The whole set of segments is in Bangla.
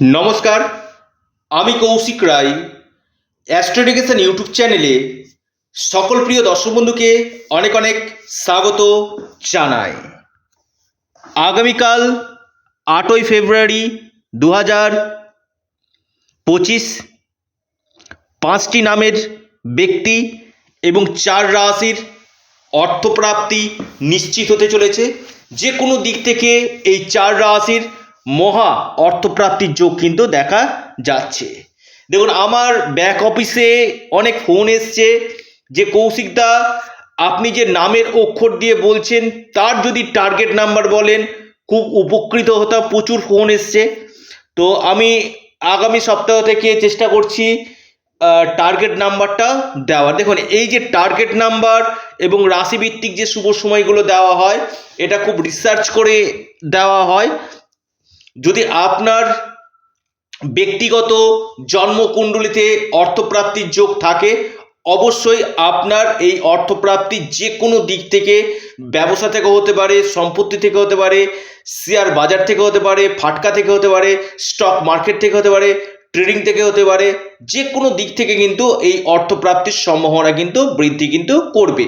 নমস্কার, আমি কৌশিক রায় অ্যাস্ট্রোডিকেশন ইউটিউব চ্যানেলে সকল প্রিয় দর্শক বন্ধুকে অনেক অনেক স্বাগত জানাই। আগামীকাল আটই ফেব্রুয়ারি দু হাজার পঁচিশ, পাঁচটি নামের ব্যক্তি এবং চার রাশির অর্থপ্রাপ্তি নিশ্চিত হতে চলেছে। যে কোনো দিক থেকে এই চার রাশির মহা অর্থপ্রাপ্তির যোগ কিন্তু দেখা যাচ্ছে। দেখুন, আমার ব্যাক অফিসে অনেক ফোন এসছে যে কৌশিকদা আপনি যে নামের অক্ষর দিয়ে বলছেন, তার যদি টার্গেট নাম্বার বলেন, খুব উপকৃত হতাম, প্রচুর ফোন এসছে। তো আমি আগামী সপ্তাহ থেকে চেষ্টা করছি টার্গেট নাম্বারটা দেওয়ার। দেখুন, এই যে টার্গেট নাম্বার এবং রাশিভিত্তিক যে শুভ সময়গুলো দেওয়া হয়, এটা খুব রিসার্চ করে দেওয়া হয়। যদি আপনার ব্যক্তিগত জন্মকুণ্ডলিতে অর্থপ্রাপ্তির যোগ থাকে, অবশ্যই আপনার এই অর্থপ্রাপ্তি যে কোনো দিক থেকে ব্যবসা থেকে হতে পারে, সম্পত্তি থেকে হতে পারে, শেয়ার বাজার থেকে হতে পারে, ফাটকা থেকে হতে পারে, স্টক মার্কেট থেকে হতে পারে, ট্রেডিং থেকে হতে পারে, যে কোনো দিক থেকে কিন্তু এই অর্থপ্রাপ্তির সম্ভাবনা কিন্তু বৃদ্ধি কিন্তু করবে।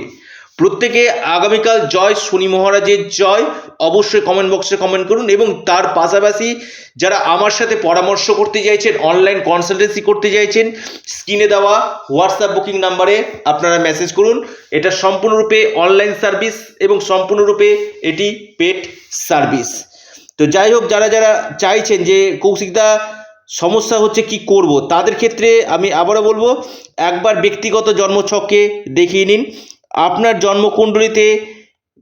প্রত্যেকে আগামীকাল জয় শনি মহারাজের জয়। অবশ্যই কমেন্ট বক্সে কমেন্ট করুন এবং তার পাশাপাশি যারা আমার সাথে পরামর্শ করতে চাইছেন অনলাইন কনসালটেন্সি করতে চাইছেন স্ক্রিনে দেওয়া হোয়াটসঅ্যাপ বুকিং নাম্বারে আপনারা মেসেজ করুন। এটা সম্পূর্ণরূপে অনলাইন সার্ভিস এবং সম্পূর্ণরূপে এটি পেড সার্ভিস তো যাই হোক, যারা যারা চাইছেন যে কৌশিকদা সমস্যা হচ্ছে কি করব, তাদের ক্ষেত্রে আমি আবারও বলব, একবার ব্যক্তিগত জন্মছককে দেখিয়ে নিন। আপনার জন্মকুণ্ডলিতে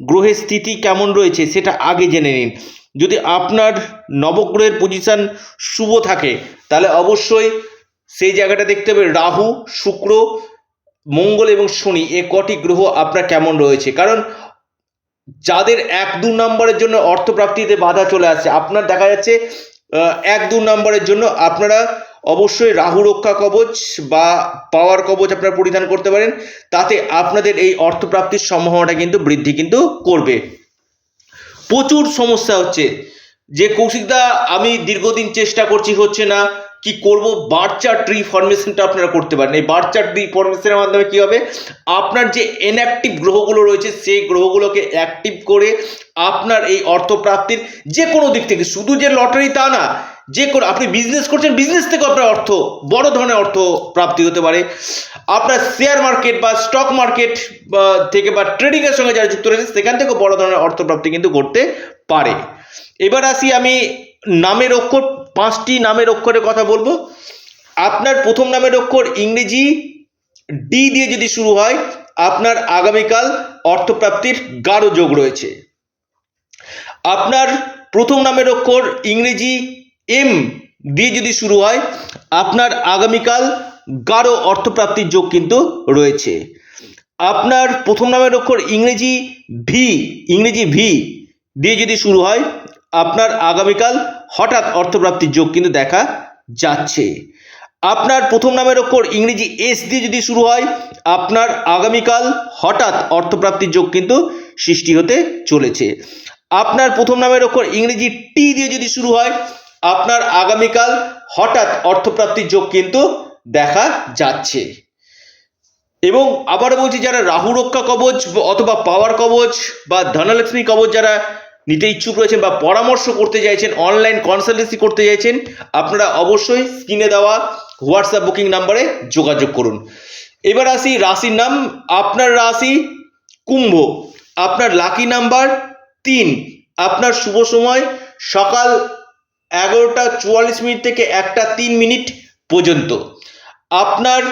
গ্রহের স্থিতি কেমন রয়েছে সেটা আগে জেনে নিন। যদি আপনার নবগ্রহের পজিশন শুভ থাকে, তাহলে অবশ্যই সেই জায়গাটা দেখতে হবে। রাহু, শুক্র, মঙ্গল এবং শনি, এ কটি গ্রহ আপনার কেমন রয়েছে? কারণ যাদের এক দু নম্বরের জন্য অর্থপ্রাপ্তিতে বাধা চলে আসছে, আপনার দেখা যাচ্ছে এক দু নম্বরের জন্য আপনারা অবশ্যই রাহু রক্ষা কবচ বা পাওয়ার কবচ আপনারা পরিধান করতে পারেন। তাতে আপনাদের এই অর্থপ্রাপ্তির সম্ভাবনাটা কিন্তু বৃদ্ধি কিন্তু করবে। প্রচুর সমস্যা হচ্ছে। যে কৌশিকদা, আমি দীর্ঘদিন চেষ্টা করছি, হচ্ছে না, কি করব? বার্চার ট্রি ফরমেশনটা আপনারা করতে পারেন। এই বার্চার ট্রি ফরমেশনের মাধ্যমে কি হবে? আপনার যে ইনঅ্যাক্টিভ গ্রহগুলো রয়েছে, সেই গ্রহগুলোকে অ্যাক্টিভ করে আপনার এই অর্থপ্রাপ্তির যে কোনো দিক থেকে, শুধু যে লটারি তা না যে আপনি বিজনেস করছেন বিজনেস থেকে আপনার অর্থ, বড় ধরনের অর্থ প্রাপ্তি হতে পারে। আপনার শেয়ার মার্কেট বা স্টক মার্কেট থেকে বা ট্রেডিংয়ের সঙ্গে যারা যুক্ত রয়েছে সেখান থেকেও বড় ধরনের অর্থপ্রাপ্তি কিন্তু করতে পারে। এবার আসি আমি নামের অক্ষর, পাঁচটি নামের অক্ষরের কথা বলব। আপনার প্রথম নামের অক্ষর ইংরেজি ডি দিয়ে যদি শুরু হয়, আপনার আগামীকাল অর্থপ্রাপ্তির গাঢ় যোগ রয়েছে। আপনার প্রথম নামের অক্ষর ইংরেজি এম দিয়ে যদি শুরু হয়, আপনার আগামীকাল গাঢ় অর্থপ্রাপ্তির যোগ কিন্তু রয়েছে। আপনার প্রথম নামের অক্ষর ইংরেজি ভি ইংরেজি ভি দিয়ে যদি শুরু হয়, আপনার আগামীকাল হঠাৎ অর্থপ্রাপ্তির যোগ কিন্তু দেখা যাচ্ছে। আপনার প্রথম নামের অক্ষর ইংরেজি এস দিয়ে যদি শুরু হয়, আপনার আগামীকাল হঠাৎ অর্থপ্রাপ্তির যোগ কিন্তু সৃষ্টি হতে চলেছে। আপনার প্রথম নামের অক্ষর ইংরেজি টি দিয়ে যদি শুরু হয় আপনার আগামীকাল হঠাৎ অর্থপ্রাপ্তির যোগ কিন্তু দেখা যাচ্ছে। এবং আবার বলছি, যারা রাহু রক্ষা কবচ অথবা পাওয়ার কবচ বা ধনলক্ষ্মী কবচ যারা নিতে ইচ্ছুক রয়েছেন বা পরামর্শ করতে চাইছেন অনলাইন কনসালটেন্সি করতে চাইছেন, আপনারা অবশ্যই স্ক্রিনে দেওয়া হোয়াটসঅ্যাপ বুকিং নাম্বারে যোগাযোগ করুন। এবার আসি রাশির নাম। আপনার রাশি কুম্ভ। আপনার লাকি নাম্বার তিন। আপনার শুভ সময় সকাল এগারোটা চুয়াল্লিশ মিনিট থেকে একটা তিন মিনিট পর্যন্ত। আপনার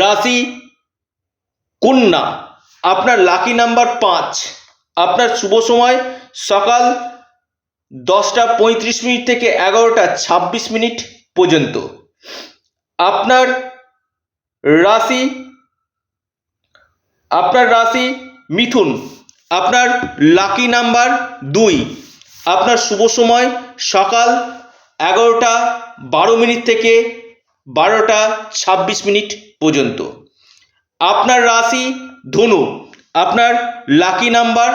রাশি কন্যা, আপনার লাকি নাম্বার পাঁচ। আপনার শুভ সময় সকাল দশটা পঁয়ত্রিশ মিনিট থেকে এগারোটা ছাব্বিশ মিনিট পর্যন্ত। আপনার রাশি আপনার রাশি মিথুন, আপনার লাকি নাম্বার দুই। আপনার শুভ সময় সকাল এগারোটা বারো মিনিট থেকে বারোটা ছাব্বিশ মিনিট পর্যন্ত। আপনার রাশি ধনু, আপনার লাকি নাম্বার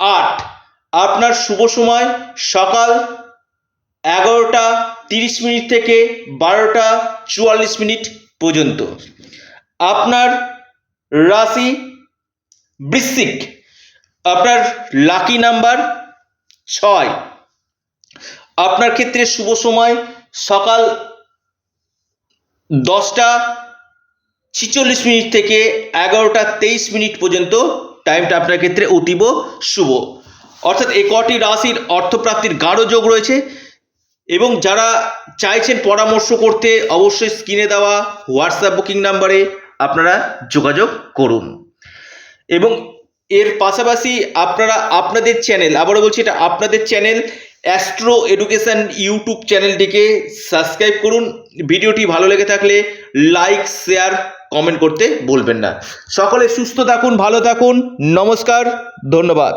আট। আপনার শুভ সময় সকাল এগারোটা তিরিশ মিনিট থেকে বারোটা চুয়াল্লিশ মিনিট পর্যন্ত। আপনার রাশি বৃশ্চিক, আপনার লাকি নাম্বার ছয়। আপনার ক্ষেত্রে শুভ সময়, সকাল দশটা ছিচল্লিশ মিনিট থেকে এগারোটা তেইশ মিনিট পর্যন্ত টাইমটা আপনার ক্ষেত্রে অতীব শুভ। অর্থাৎ এ কটি রাশির অর্থপ্রাপ্তির গাঢ় যোগ রয়েছে এবং যারা চাইছেন পরামর্শ করতে অবশ্যই স্ক্রিনে দেওয়া হোয়াটসঅ্যাপ বুকিং নাম্বারে আপনারা যোগাযোগ করুন। এবং এর পাশাপাশি আপনারা আপনাদের চ্যানেল আবারও বলছি এটা আপনাদের চ্যানেল অ্যাস্ট্রো এডুকেশন ইউটিউব চ্যানেলটিকে সাবস্ক্রাইব করুন। ভিডিওটি ভালো লেগে থাকলে লাইক শেয়ার কমেন্ট করতে ভুলবেন না। সকলে সুস্থ থাকুন, ভালো থাকুন। নমস্কার, ধন্যবাদ।